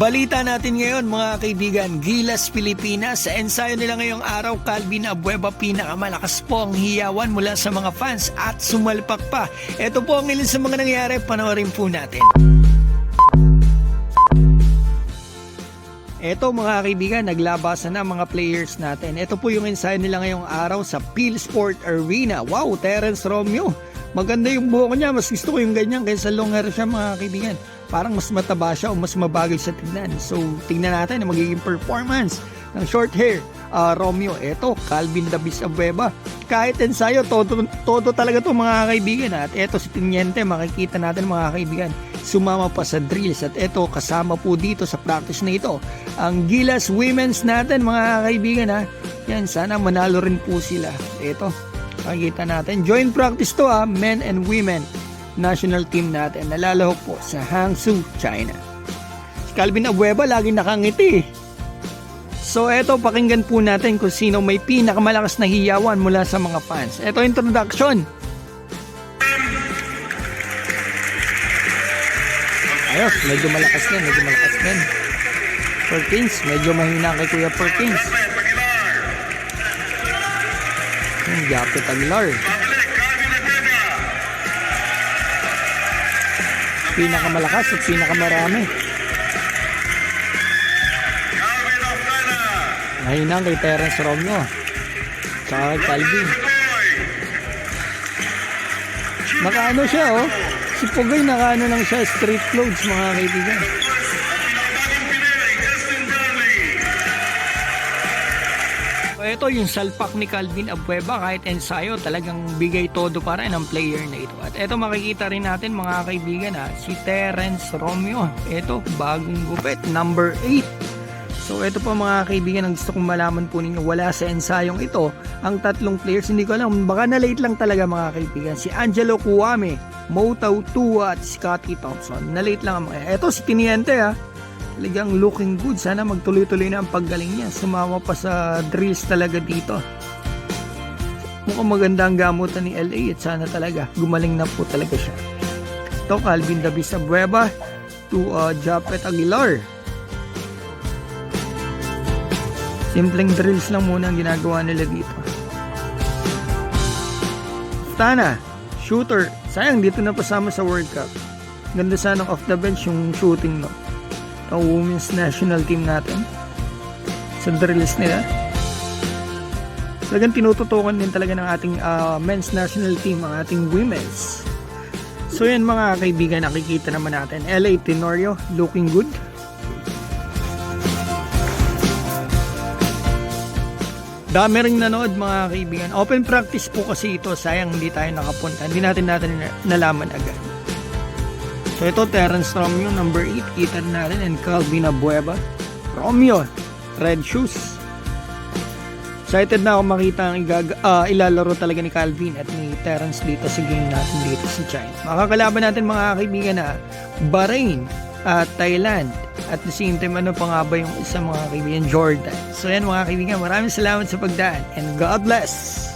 Balita natin ngayon mga kaibigan, Gilas Pilipinas. Sa ensayo nila ngayong araw, Calvin Abueva pinakamalakas po ang hiyawan mula sa mga fans at sumalpak pa. Ito po ang ilan sa mga nangyari, panoorin po natin. Ito mga kaibigan, naglabasan na mga players natin. Ito po yung ensayo nila ngayong araw sa Peel Sport Arena. Wow, Terence Romeo. Maganda yung buhok niya. Mas gusto ko yung ganyan kaysa long hair siya mga kaibigan. Parang mas mataba siya o mas mabagay sa tignan. So, tingnan natin ang magiging performance ng short hair. Ah, Romeo, eto, Calvin Davis Abueva. Kahit ensayo, todo, todo talaga to mga kaibigan. At eto si Tiniente, makikita natin mga kaibigan. Sumama pa sa drills. At eto, kasama po dito sa practice na ito. Ang Gilas Women's natin mga kaibigan ha. Yan, sana manalo rin po sila. Eto, makikita natin. Joint practice to ha, men and women national team natin. Nalalahok po sa Hangzhou, China. Si Calvin Abueva laging nakangiti. So eto, pakinggan po natin kung sino may pinakamalakas na hiyawan mula sa mga fans. Eto introduction. Ayos, medyo malakas din, medyo malakas din. Perkins, medyo mahina kay Kuya Perkins. Yung Japet Aguilar. Pinakamalakas at pinakamarami. Mahina kay Terence Romeo. Tsaka kay Calvin. Nakaano siya oh. Si Pugay nakaano lang siya street clothes mga kaibigan. Ito yung salpak ni Calvin Abueva kahit ensayo talagang bigay todo para ng player na ito. At ito makikita rin natin mga kaibigan ha, si Terence Romeo. Ito bagong gupit, number 8. So ito po mga kaibigan ang gusto kong malaman po ninyo wala sa ensayong ito ang tatlong players hindi ko alam baka na late lang talaga mga kaibigan si Angelo Kuwame, Mo Tua at Scotty Thompson na late lang ang mga ito si Tiniente ha talagang looking good sana magtuloy-tuloy na ang paggaling niya sumama pa sa drills talaga dito mukhang maganda ang gamutan ni LA at sana talaga gumaling na po talaga siya ito Calvin Davis Abueva to uh, Japet Aguilar Simpleng drills lang muna ang ginagawa nila dito. Tana, shooter. Sayang dito na pasama sa World Cup. Ganda sana off the bench yung shooting no. Ang women's national team natin. Sa drills nila. Talagang tinututukan din talaga ng ating ah, men's national team ang ating women's. So yan mga kaibigan, nakikita naman natin. LA Tenorio, looking good. Dami ring nanood mga kaibigan. Open practice po kasi ito. Sayang hindi tayo nakapunta. Hindi natin natin na- nalaman agad. So ito Terence Romeo number 8. Kita natin. And Calvin Abueva. Romeo. Red shoes. Excited na ako makita ang igag- ah, ilalaro talaga ni Calvin at ni Terence dito sa game natin dito sa China. Makakalaban natin mga kaibigan na Bahrain at Thailand. At the same time, ano pa nga ba yung isa mga kaibigan, Jordan. So yan mga kaibigan, maraming salamat sa pagdaan and God bless!